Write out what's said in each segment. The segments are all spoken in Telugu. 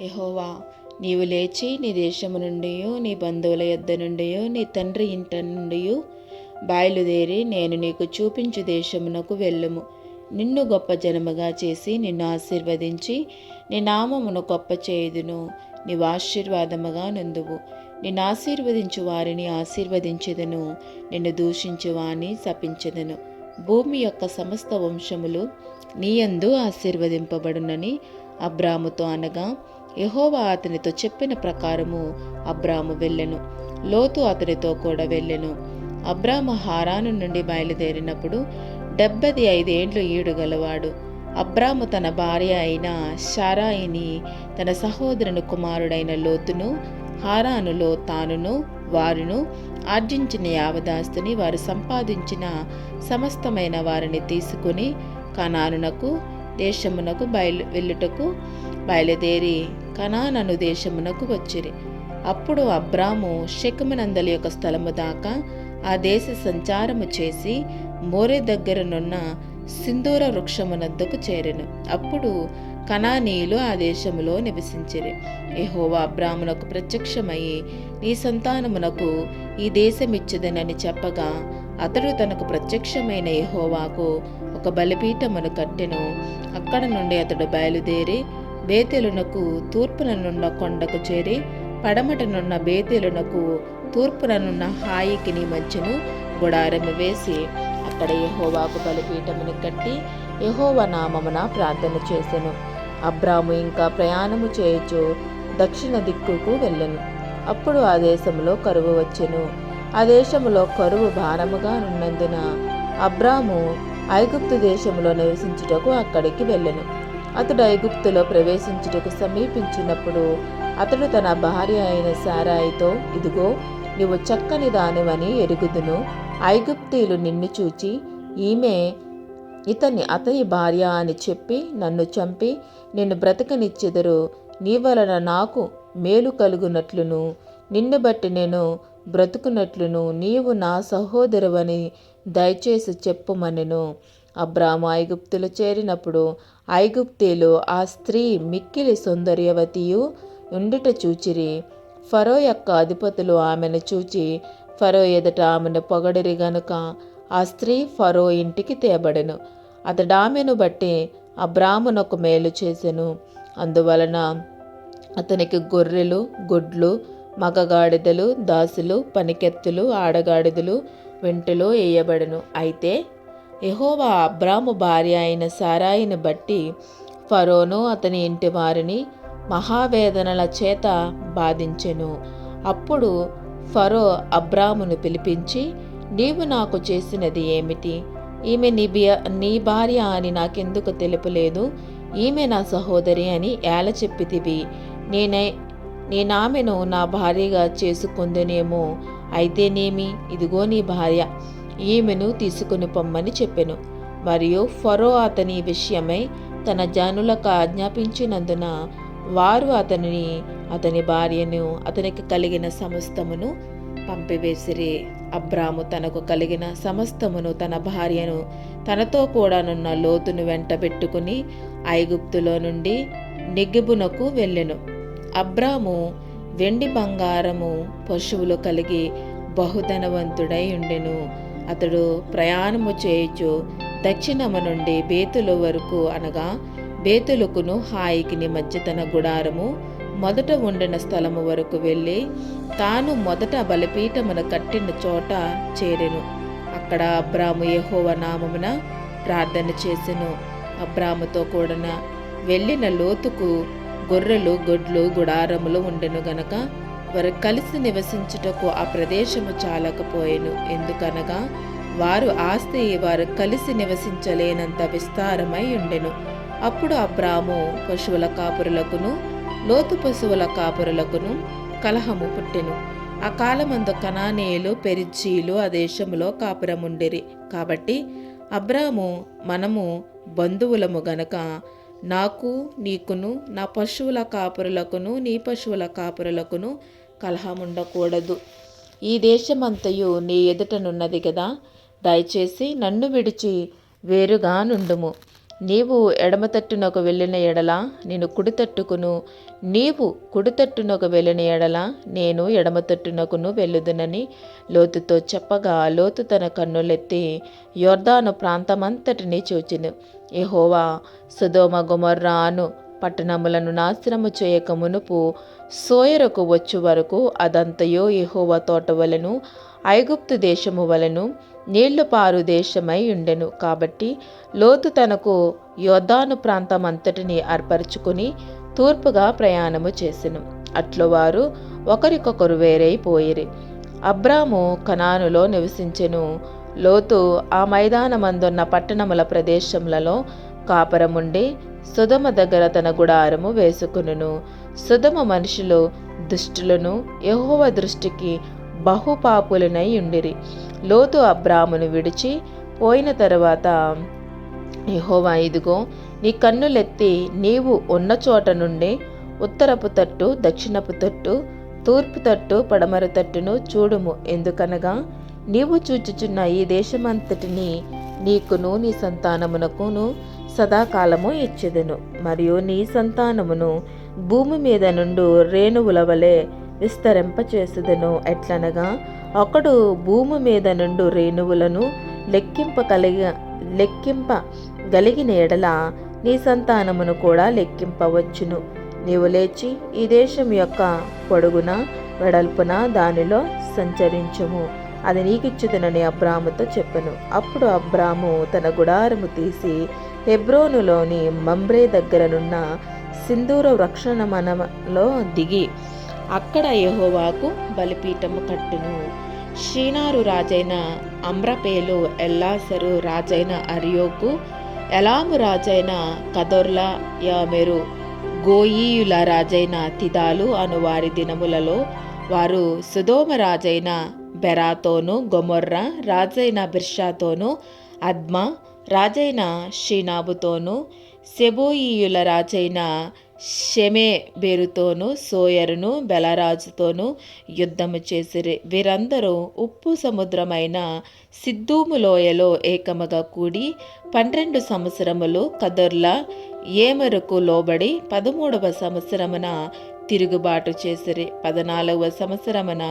యహోవా నీవు లేచి నీ దేశము నుండి నీ బంధువుల యొద్ద నుండి నీ తండ్రి ఇంట నుండి బయలుదేరి నేను నీకు చూపించు దేశమునకు వెళ్ళుము. నిన్ను గొప్ప జనముగా చేసి నిన్ను ఆశీర్వదించి నీ నామమును గొప్ప చేయుదును. నీవు ఆశీర్వాదముగా నందువు నిన్ను ఆశీర్వదించు వారిని ఆశీర్వదించెదను. నిన్ను దూషించు వారిని శపించెదను. భూమి యొక్క సమస్త వంశములు నీయందు ఆశీర్వదింపబడునని అబ్రాముతో అనగా యహోవా అతనితో చెప్పిన ప్రకారము అబ్రాము వెళ్ళెను. లోతు అతనితో కూడా వెళ్ళెను. అబ్రాము హారాను నుండి బయలుదేరినప్పుడు డెబ్బది ఐదేండ్లు ఈడు గలవాడు. అబ్రాము తన భార్య అయిన షారాయిని తన సహోదరుని కుమారుడైన లోతును హారానులో తానును వారును ఆర్జించిన యావదాస్తుని వారు సంపాదించిన సమస్తమైన వారిని తీసుకుని కనానునకు దేశమునకు బయలు వెళ్ళుటకు బయలుదేరి కనానను దేశమునకు వచ్చిరి. అప్పుడు అబ్రాము శకమనందల యొక్క స్థలము దాకా ఆ దేశ సంచారము చేసి మోరే దగ్గరనున్న సింధూర వృక్షమునద్దకు చేరెను. అప్పుడు కనానీయులు ఆ దేశములో నివసించిరి. ఎహోవా అబ్రామునకు ప్రత్యక్షమయ్యి నీ సంతానమునకు ఈ దేశమిచ్చదనని చెప్పగా అతడు తనకు ప్రత్యక్షమైన ఎహోవాకు ఒక బలిపీఠమును కట్టెను. అక్కడ నుండి అతడు బయలుదేరి బేతెలునకు తూర్పుననున్న కొండకు చేరి పడమటనున్న బేతెలునకు తూర్పుననున్న హాయికిని మధ్యను గుడారము వేసి అక్కడ యహోవాకు బలిపీఠమును కట్టి యహోవ నామమున ప్రార్థన చేసెను. అబ్రాము ఇంకా ప్రయాణము చేయొచ్చు దక్షిణ దిక్కుకు వెళ్ళెను. అప్పుడు ఆ దేశంలో కరువు వచ్చెను. ఆ దేశంలో కరువు భారముగా ఉన్నందున అబ్రాము ఐగుప్తు దేశంలో నివసించుటకు అక్కడికి వెళ్ళెను. అతడు ఐగుప్తులో ప్రవేశించుటకు సమీపించినప్పుడు అతడు తన భార్య అయిన సారాయితో ఇదిగో నీవు చక్కని దానివని ఎరుగుదును. ఐగుప్తీయులు నిన్ను చూచి ఈమె ఇతని అతని భార్య అని చెప్పి నన్ను చంపి నిన్ను బ్రతకనిచ్చెదరు. నీ వలన నాకు మేలు కలుగునట్లును. నిన్ను బట్టి నేను బ్రతుకునట్లును. నీవు నా సహోదరువని దయచేసి చెప్పుమనెను. అబ్రాము ఐగుప్తులు చేరినప్పుడు ఐగుప్తీలు ఆ స్త్రీ మిక్కిలి సౌందర్యవతియు ఉండుట చూచిరి. ఫరో యొక్క అధిపతులు ఆమెను చూచి ఫరో ఎదుట ఆమెను పొగడిరి గనుక ఆ స్త్రీ ఫరో ఇంటికి తేబడెను. అతడు ఆమెను బట్టి అబ్రామునొక మేలు చేసెను. అందువలన అతనికి గొర్రెలు గుడ్లు మగగాడిదలు దాసులు పనికెత్తులు ఆడగాడిదలు వెంటలో వేయబడెను. అయితే ఎహోవా అబ్రాము భార్య అయిన సారాయిని బట్టి ఫరోను అతని ఇంటి వారిని మహావేదనల చేత బాధించెను. అప్పుడు ఫరో అబ్రామును పిలిపించి నీవు నాకు చేసినది ఏమిటి? ఈమె నీ నీ భార్య అని నాకెందుకు తెలుపలేదు? ఈమె నా సహోదరి అని ఏల చెప్పితివి. నేనే నేనామెను నా భార్యగా చేసుకుందునేమో? అయితేనేమి ఇదిగో నీ భార్య. ఈమెను తీసుకుని పొమ్మని చెప్పెను. మరియు ఫరో అతని విషయమై తన జనులకు ఆజ్ఞాపించినందున వారు అతనిని అతని భార్యను అతనికి కలిగిన సమస్తమును పంపివేసిరి. అబ్రాము తనకు కలిగిన సమస్తమును తన భార్యను తనతో కూడానున్న లోతును వెంటబెట్టుకుని ఐగుప్తులో నుండి నెగ్గిబునకు వెళ్ళెను. అబ్రాము వెండి బంగారము పశువులు కలిగి బహుధనవంతుడై ఉండెను. అతడు ప్రయాణము చేయొచ్చు దక్షిణము నుండి బేతులు వరకు అనగా బేతులకును హాయికిని మధ్య తన గుడారము మొదట ఉండిన స్థలము వరకు వెళ్ళి తాను మొదట బలిపీఠమును కట్టిన చోట చేరెను. అక్కడ అబ్రాము యహోవ నామమున ప్రార్థన చేసెను. అబ్రాముతో కూడిన వెళ్ళిన లోతుకు గొర్రెలు గొడ్లు గుడారములు ఉండెను గనక వారు కలిసి నివసించుటకు ఆ ప్రదేశము చాలకపోయేను. ఎందుకనగా వారు ఆస్తి వారు కలిసి నివసించలేనంత విస్తారమై ఉండెను. అప్పుడు అబ్రాము పశువుల కాపురులకును లోతు పశువుల కాపురులకును కలహము పుట్టెను. ఆ కాలమందు కనానేయులు పెరిచీలు ఆ దేశములో కాపురముండిరి. కాబట్టి అబ్రాము మనము బంధువులము గనక నాకు నీకును నా పశువుల కాపురులకును నీ పశువుల కాపురులకును కలహముండకూడదు. ఈ దేశమంతయు నీ ఎదుటనున్నది కదా దయచేసి నన్ను విడిచి వేరుగా నుండుము నీవు ఎడమతట్టునకు వెళ్ళిన ఎడల నేను కుడితట్టుకును. నీవు కుడితట్టునకు వెళ్ళిన ఎడల నేను ఎడమ తట్టునకును వెళ్ళుదునని లోతుతో చెప్పగా లోతు తన కన్నులెత్తి యోర్దాను ప్రాంతమంతటిని చూచిను. ఎహోవా సుధోమ గుమర్రాను పట్టణములను నాశనము చేయక మునుపు సోయరకు వచ్చు వరకు అదంతయో యెహోవా తోట వలను ఐగుప్తు దేశము వలను నీళ్ళు పారు దేశమై ఉండెను. కాబట్టి లోతు తనకు యోధాను ప్రాంతం అంతటిని ఏర్పరచుకుని తూర్పుగా ప్రయాణము చేసెను. అట్లు వారు ఒకరికొకరు వేరైపోయిరి అబ్రాము కనానులో నివసించెను. లోతు ఆ మైదానమందున్న పట్టణముల ప్రదేశములలో కాపరముండి సుధమ దగ్గర తన గుడారము వేసుకును సుధమ మనుషులు దుష్టులను యహోవ దృష్టికి బహుపాపులనై ఉండిరి. లోతు అబ్రామును విడిచి పోయిన తరువాత యహోవా ఇదిగో నీ కన్నులెత్తి నీవు ఉన్న చోట నుండి ఉత్తరపు తట్టు దక్షిణపు తట్టు తూర్పు తట్టు పడమర తట్టును చూడుము. ఎందుకనగా నీవు చూచుచున్న ఈ దేశమంతటిని నీకును నీ సంతానమునకును సదాకాలము ఇచ్చెదను. మరియు నీ సంతానమును భూమి మీద నుండు రేణువుల వలె విస్తరింపచేసేదను. ఎట్లనగా ఒకడు భూమి మీద నుండు రేణువులను లెక్కింప కలిగి లెక్కింప గలిగిన ఎడల నీ సంతానమును కూడా లెక్కింపవచ్చును. నీవు లేచి ఈ దేశం యొక్క పొడుగున వెడల్పున దానిలో సంచరించుము. అది నీకిచ్చుదనని అబ్రాముతో చెప్పెను. అప్పుడు అబ్రాము తన గుడారము తీసి హెబ్రోనులోని మంబ్రే దగ్గరనున్న సింధూర వృక్షణ మనలో దిగి అక్కడ యహోవాకు బలిపీఠము కట్టును. షీనారు రాజైన అమ్రపేలు ఎల్లాసరు రాజైన అరియోకు ఎలాము రాజైన కదొర్లా యామెరు గోయీయుల రాజైన తిదాలు అను వారి దినములలో వారు సుధోమ రాజైన బెరాతోను గొమొర్ర రాజైన బిర్షాతోను అద్మా రాజైన షీనాబుతోను సెబోయియుల రాజైన షెమే బేరుతోను సోయరును బెలరాజుతోను యుద్ధము చేసిరి. వీరందరూ ఉప్పు సముద్రమైన సిద్ధూము లోయలో ఏకముగా కూడి పన్నెండు సంవత్సరములు కదుర్ల ఏమరకు లోబడి పదమూడవ సంవత్సరమున తిరుగుబాటు చేసిరి. పద్నాలుగవ సంవత్సరమున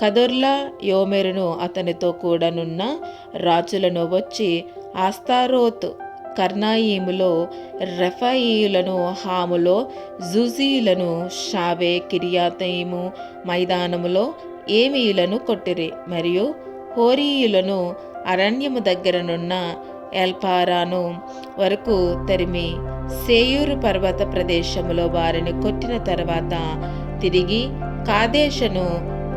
కదొర్లా యోమెరును అతనితో కూడనున్న రాజులను వచ్చి ఆస్తారోత్ కర్ణాయిములో రెఫాయిలను హాములో జుజీలను షావే కిరియాతయిము మైదానములో ఏమీయులను కొట్టిరి. మరియు హోరీయులను అరణ్యము దగ్గరనున్న ఎల్పారాను వరకు తరిమి సేయూరు పర్వత ప్రదేశములో వారిని కొట్టిన తర్వాత తిరిగి కాదేశను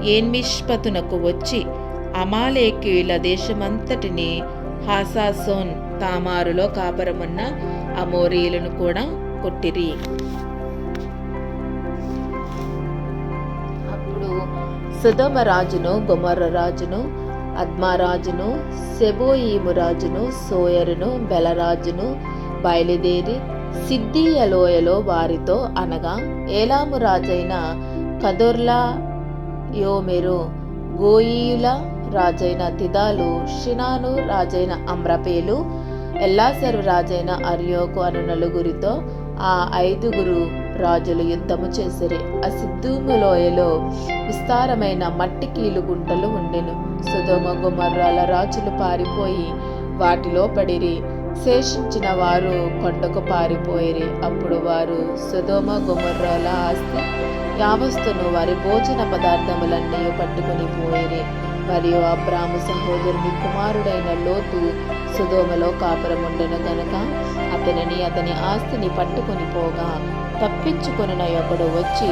ఏన్మిష్పతునకు వచ్చి అమాలేకీయుల దేశమంతటిని హాసాసోన్ తామారులో కాపరమున్న అమోరీలను కూడా కొట్టిరి. అప్పుడు సుధమ రాజును గుమర్ర రాజును అద్మారాజును సెబోయీము రాజును సోయరును బెలరాజును బయలుదేరి సిద్ధియలోయలో వారితో అనగా ఏలాము రాజైన కదొర్లా యోమెరు గోయియుల రాజైన తిదాలు షినాను రాజైన అమ్రపేలు ఎల్లాసరు రాజైన అర్యోకు అను నలుగురితో ఆ ఐదుగురు రాజులు యుద్ధము చేసిరి. ఆ సిద్ధూము లోయలో విస్తారమైన మట్టి కీలు గుంటలు ఉండెను. సుధోమ గుమర్రాల రాజులు పారిపోయి వాటిలో పడిరి. శేషించిన వారు కొండకు పారిపోయిరి. అప్పుడు వారు సుధోమ గుమర్రోల ఆస్తి యావస్తును వారి భోజన పదార్థములన్నీ పట్టుకుని పోయిరి. మరియు అబ్రాము సహోదరుని కుమారుడైన లోతు సుధోమలో కాపురముండెను గనక అతనిని అతని ఆస్తిని పట్టుకుని పోగా తప్పించుకొనిన ఒకడు వచ్చి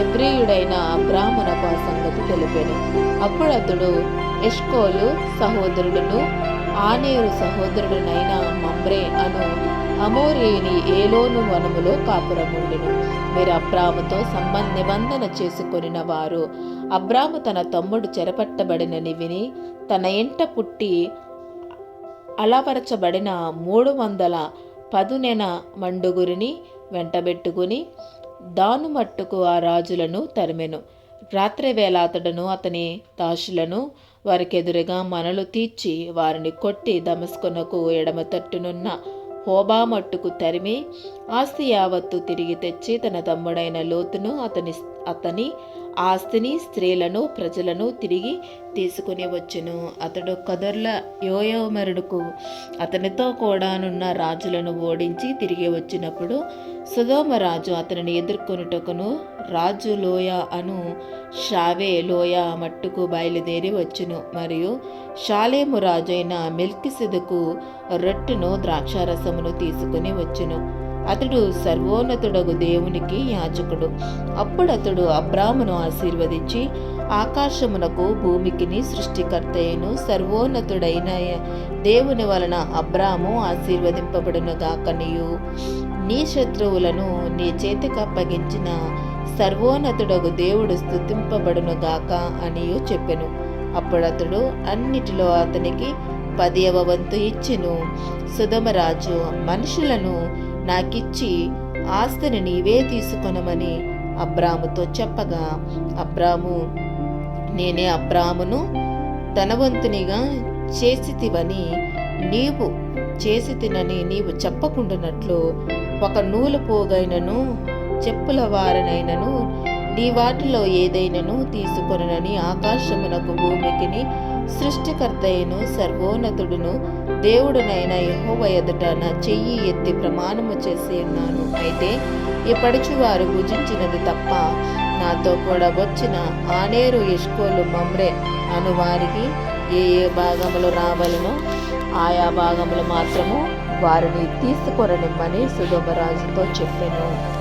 ఎబ్రియుడైన అబ్రాహ్మణకు ఆ సంగతి తెలిపెను. అప్పుడు అతడు ఎష్కోలు సహోదరుడును ఆనేరు సహోదరుడునైన మమ్రే అను అమోరేని ఏలోను వనములో కాపురముండెను. మీరు అబ్రాముతో సంబంధ నిబంధన చేసుకొనిన వారు అబ్రాము తన తమ్ముడు చెరపట్టబడినని విని తన ఇంట పుట్టి అలవరచబడిన మూడు వందల పదునెన మండుగురిని వెంటబెట్టుకుని దాను మట్టుకు ఆ రాజులను తరిమెను. రాత్రివేళ అతడును అతని దాసులను వారికెదురుగా మనలు తీర్చి వారిని కొట్టి దమస్కొనకు ఎడమ తట్టునున్న హోబా మట్టుకు తరిమి ఆస్తి యావత్తు తిరిగి తెచ్చి తన తమ్ముడైన లోతును అతని అతని ఆస్తిని స్త్రీలను ప్రజలను తిరిగి తీసుకుని వచ్చును. అతడు కదర్ల యోయోమరుడుకు అతనితో కూడానున్న రాజులను ఓడించి తిరిగి వచ్చినప్పుడు సుధోమరాజు అతనిని ఎదుర్కొనుటకును రాజు లోయ అను షావే లోయ మట్టుకు బయలుదేరి వచ్చును. మరియు షాలేము రాజైన మెల్కిసెదకు రొట్టెను ద్రాక్షారసమును తీసుకుని వచ్చును. అతడు సర్వోన్నతుడగు దేవునికి యాచకుడు అప్పుడు అతడు అబ్రామును ఆశీర్వదించి ఆకాశమునకు భూమికిని సృష్టికర్తయ్యను సర్వోన్నతుడైన దేవుని వలన అబ్రాము ఆశీర్వదింపబడును గాకనియు నీ శత్రువులను నీ చేతికి అప్పగించిన సర్వోన్నతుడగు దేవుడు స్థుతింపబడును గాక అనియు చెప్పెను. అప్పుడతడు అన్నిటిలో అతనికి పదియవ వంతు ఇచ్చెను. సుధమరాజు మనుషులను నాకిచ్చి ఆస్తిని నీవే తీసుకొనమని అబ్రాముతో చెప్పగా అబ్రాము నేనే అబ్రామును ధనవంతునిగా చేసితివని నీవు చేసి తినని నీవు చెప్పకుండానట్లు ఒక నూలు పోగైనను చెప్పుల వారనైనను నీ వాటిలో ఏదైనను తీసుకొనని ఆకాశమునకు భూమికిని సృష్టికర్త సర్వోన్నతుడును దేవుడునైన యహోవ ఎదుట నా చెయ్యి ఎత్తి ప్రమాణము చేసి ఉన్నాను. అయితే ఈ పడుచువారు భుజించినది తప్ప నాతో కూడా వచ్చిన ఆనేరు ఇష్కోలు మమ్రే అను వారికి ఏ ఏ భాగములు రావలను ఆయా భాగములు మాత్రము వారిని తీసుకొననిమ్మని సుగమరాజుతో చెప్పెను.